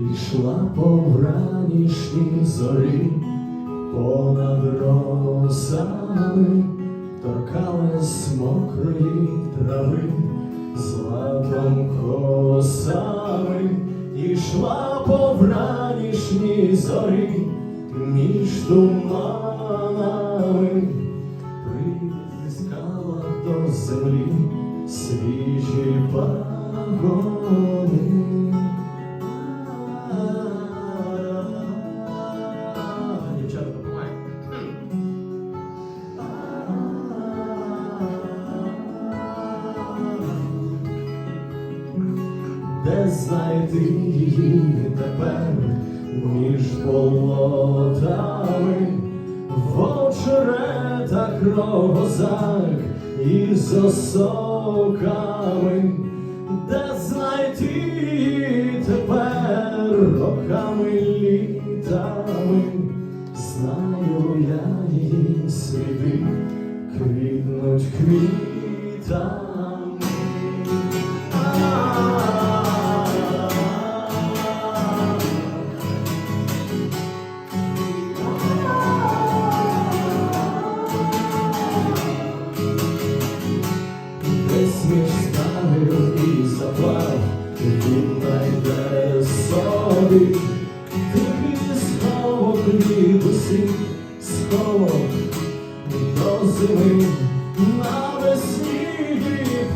Ішла по вранішній зорі, понад росами, торкалась мокрої трави, златом косами, ішла по вранішній зорі, між туманами, притискала до землі свіжі пагони. Де знайти її тепер? Між болотами, в очеретах рогозах і сосоками, де знайти її тепер? Роками літами, знаю я її сліди, квітнуть квітами. Між і заплав, він найде собі, тихий сховок від усіх сховок до зими. Навесні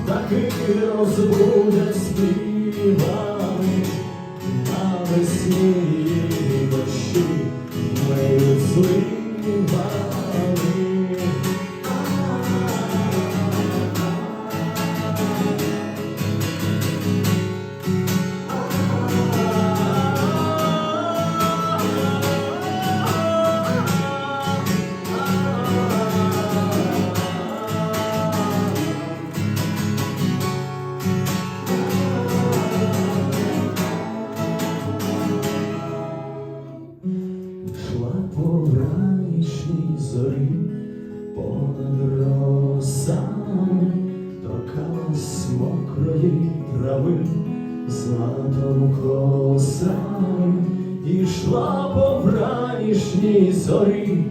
птахи розбудять зорі, понад росами, торкалась мокрої трави, златом косами, ішла по вранішній зорі,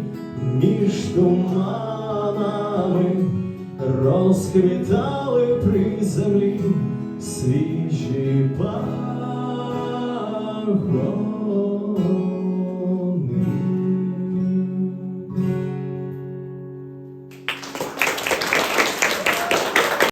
між туманами, розквітали при землі свіжі пагони.